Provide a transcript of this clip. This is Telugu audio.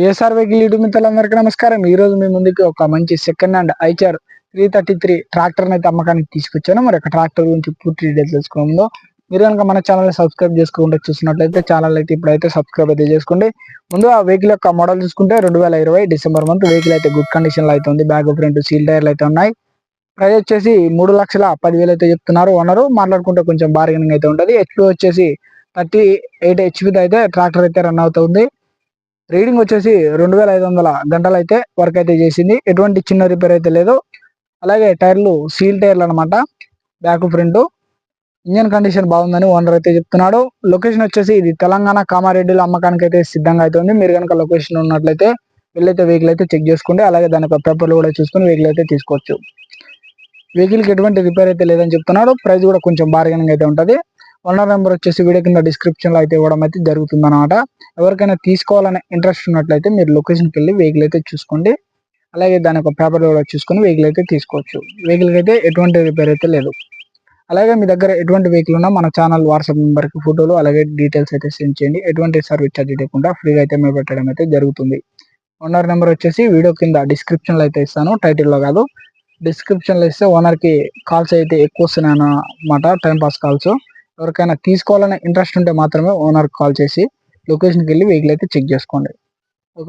ఏఎస్ఆర్ వెహికల్ యూట్యూబ్ మిత్రులందరికీ నమస్కారం. ఈ రోజు మీ ముందుకి ఒక మంచి second hand Eicher three thirty three tractor అయితే అమ్మకానికి తీసుకొచ్చాను. మరి ఒక ట్రాక్టర్ గురించి పూర్తి డీటెయిల్స్ తెలుసుకుందో. మీరు కనుక మన ఛానల్ సబ్స్క్రైబ్ చేసుకుంటే చూసినట్లయితే ఛానల్ అయితే ఇప్పుడైతే సబ్స్క్రైబ్ అయితే చేసుకోండి. ముందు ఆ వెహికల్ యొక్క మోడల్ చూసుకుంటే రెండు వేల ఇరవై డిసెంబర్ మంత్ వెహికల్ అయితే గుడ్ కండిషన్లో అయితే ఉంది. బ్యాక్ ఫ్రంట్ సీల్ టైర్లు అయితే ఉన్నాయి. ప్రైస్ వచ్చేసి మూడు లక్షల పదివేలు అయితే చెప్తున్నారు ఓనరు మాట్లాడుకుంటే కొంచెం బార్గెనింగ్ అయితే ఉంటుంది హెచ్పి వచ్చేసి థర్టీ ఎయిట్ హెచ్పితో అయితే ట్రాక్టర్ అయితే రన్ అవుతుంది. రీడింగ్ వచ్చేసి రెండు వేల ఐదు వందల గంటలు అయితే వర్క్ అయితే చేసింది. ఎటువంటి చిన్న రిపేర్ అయితే లేదు. అలాగే టైర్లు సీల్ టైర్లు అనమాట బ్యాక్ ఫ్రంట్ ఇంజన్ కండిషన్ బాగుందని ఓనర్ అయితే చెప్తున్నాడు. లొకేషన్ వచ్చేసి ఇది తెలంగాణ కామారెడ్డిలో అమ్మకానికి అయితే సిద్ధంగా అయితే ఉంది. మీరు కనుక లొకేషన్ ఉన్నట్లయితే వెళ్ళైతే వెహికల్ అయితే చెక్ చేసుకోండి. అలాగే దాని యొక్క పేపర్లు కూడా చూసుకొని వెహికల్ అయితే తీసుకోవచ్చు. వెహికల్కి ఎటువంటి రిపేర్ అయితే లేదని చెప్తున్నాడు. ప్రైస్ కూడా కొంచెం బార్గెనింగ్ అయితే ఉంటుంది. ఓనర్ నెంబర్ వచ్చేసి వీడియో కింద డిస్క్రిప్షన్లో అయితే ఇవ్వడం అయితే జరుగుతుంది అనమాట ఎవరికైనా తీసుకోవాలనే ఇంట్రెస్ట్ ఉన్నట్లయితే మీరు లొకేషన్కి వెళ్ళి వెహికల్ అయితే చూసుకోండి. అలాగే దాని యొక్క పేపర్ కూడా చూసుకొని వెహికల్ అయితే తీసుకోవచ్చు. వెహికల్ అయితే ఎటువంటి రిపేర్ అయితే లేదు. అలాగే మీ దగ్గర ఎటువంటి వెహికల్ ఉన్నా మన ఛానల్ వాట్సాప్ నెంబర్కి ఫోటోలు అలాగే డీటెయిల్స్ అయితే సెండ్ చేయండి. ఎటువంటి సర్వీస్ ఛార్జ్ లేకుండా ఫ్రీగా అయితే మేము పెట్టడం అయితే జరుగుతుంది. ఓనర్ నెంబర్ వచ్చేసి వీడియో కింద డిస్క్రిప్షన్లో అయితే ఇస్తాను. టైటిల్లో కాదు. డిస్క్రిప్షన్లో ఇస్తే ఓనర్కి కాల్స్ అయితే ఎక్కువ వస్తున్నాయి అన్నమాట టైంపాస్ కాల్స్ ఎవరికైనా తీసుకోవాలనే ఇంట్రెస్ట్ ఉంటే మాత్రమే ఓనర్ కాల్ చేసి లొకేషన్కి వెళ్ళి వెహికల్ అయితే చెక్ చేసుకోండి.